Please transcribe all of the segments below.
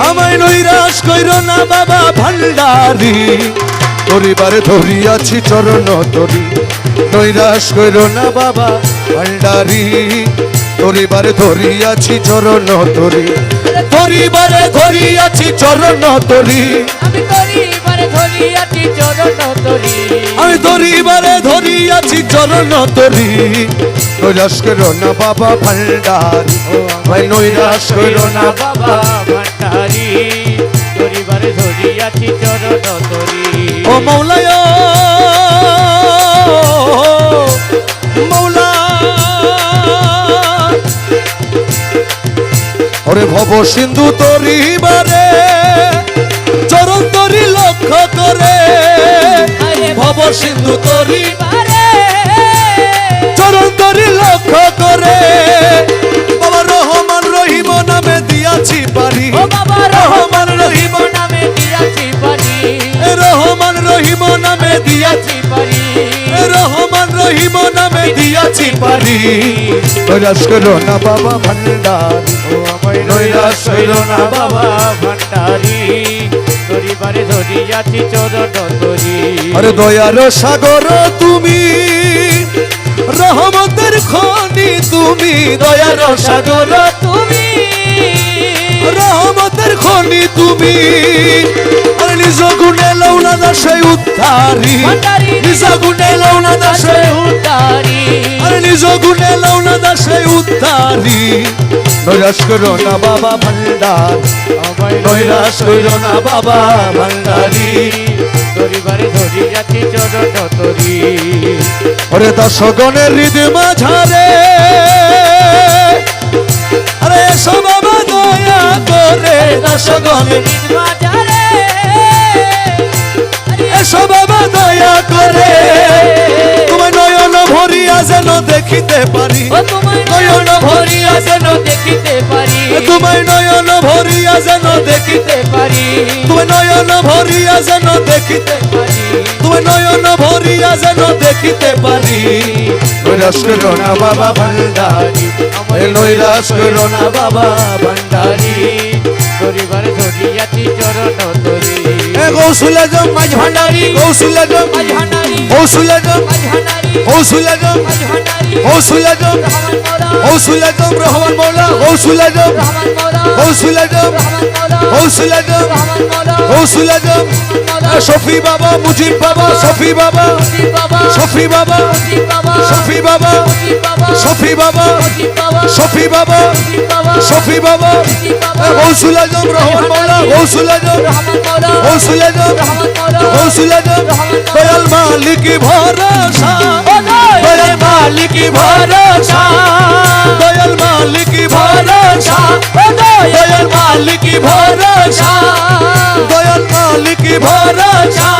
আমায় নৈরাশ কইর না বাবা ভান্ডারি পরিবারে ধরিয়াছি চরণ তরি নৈরাশ কইর না বাবা ভান্ডারি পরিবারে ধরিয়াছি চরণ তরি পরিবারে ধরিয়াছি চরণ তরি আমি তরি বারে ধরি। আছি চরণ তরি আমি ধরিবারে ধরিয়াছি চরণ তরি নৈরাশ কইর না বাবা ভান্ডারি। আমায় নৈরাশ কইর না বাবা ভান্ডারি। তরি বারে ধরি আছি চরণ তরি ও মৌলায় মৌলা ওরে ভব সিন্ধু তরিবারে তরি লক্ষ্য করে। ভব সিন্ধু তরি চরণ তরি লক্ষ্য করে। বাবা রহমান রহিম নামে দিয়াছি পারি বাবা রহমান রহিম নামে দিয়াছি পারি রহমান রহিম নামে দিয়াছি পারি রহমান দিয়াছি পারি নৈরাশ করো না বাবা ভান্ডার। ও আমায় নৈরাশ হইল না বাবা ভান্ডারি। চরণ আরে দয়ার সাগর তুমি রহমতের খনি তুমি দয়ার সাগর তুমি রহমতের খনি তুমি। নিজ গুণে লৌনা দাসে উদ্ধারি নিজ গুণে লৌনা দাসে গুণে লৌনা দাসে উদ্ধারি। নৈরাশ করো না বাবা ভান্ডার নৈরাশ হইল না বাবা ভান্ডারি। তরিবারে ধরি যাচ্ছি চরণ তরি ওরে দশগণের হৃদ মাঝারে। আরে এসো বাবা দয়া করে দশগণের বাজারে এসো বাবা দয়া করে। ভরিয়া যেন দেখিতে পারি। তোমায় নয়ন ভরিয়া যেন দেখিতে পারি। তোমায় নয়ন ভরিয়া যেন দেখিতে পারি। তোমায় নয়ন ভরিয়া যেন দেখিতে পারি। তোমায় নয়ন ভরিয়া যেন দেখিতে পারি। নৈরাশ করো না বাবা ভান্ডারি এ নৈরাশ করো না বাবা ভান্ডারি। তরিবারে ধরি যাচ্ছি চরণ এ কৌশলে জম মাঝ ভান্ডারি কৌশলে জম আজ হানারি কৌশলে জম আজ হানারি কৌশলে জম আজ হানারি কৌশলে জম কৌশলে জম রহমান মৌলা কৌশলে জম কৌশলে জম কৌশলে জম কৌশলে জম শফি বাবা মুজিব বাবা শফি বাবা শফি বাবা শফি বাবা শফি বাবা শফি বাবা শফি বাবা কৌশলে জম রহমান মৌলা কৌশলে জম बयल मालिक भरोसा। बयल मालिक भरोसा। बयल मालिक भरोसा। बयल मालिक भरोसा। बयल मालिक भरोसा।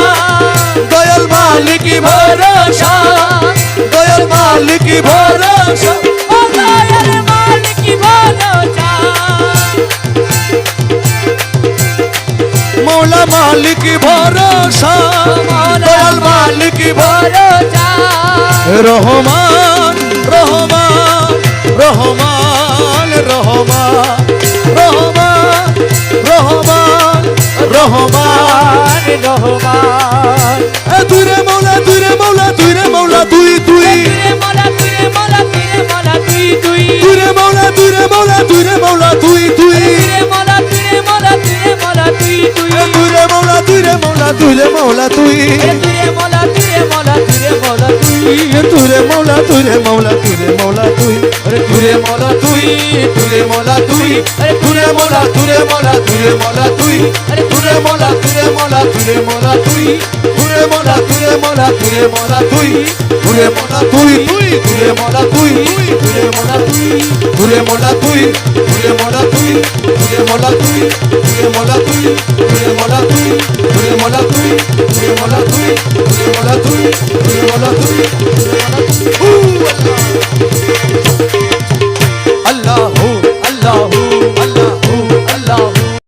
बयल मालिक भरोसा। बयल मालिक भरोसा। মালিক ভরসা দয়াল মালিক ভরসা। রহমান রহমান রহমান রহমান রহমান রহমান রহমান এ তুই রে মৌলা তুই মৌলা তুই মৌলা। মৌলা তুই রে মৌলা তুই তুই তুরে মৌলা তুরে মৌলা তুরে মৌলা তুই তুরে মৌলা তুই তুরে মৌলা তুই তুরে মৌলা তুরে মৌলা তুরে মৌলা তুই তুরে মৌলা তুরে মৌলা তুরে মৌলা তুই তুরে মৌলা তুরে মৌলা তুরে মৌলা তুই তুরে মৌলা তুই তুই তুরে মৌলা তুই তুই তুরে মৌলা তুই তুরে মৌলা তুই তুরে মৌলা তুই তুলে মোলা তুলে তুলে মোলা তুলে তুলে মোলা তুলে তুলে মোলা তুলে তুলে মোলা তুলে তুলে মোলা তুলে তুলে মোলা তুলে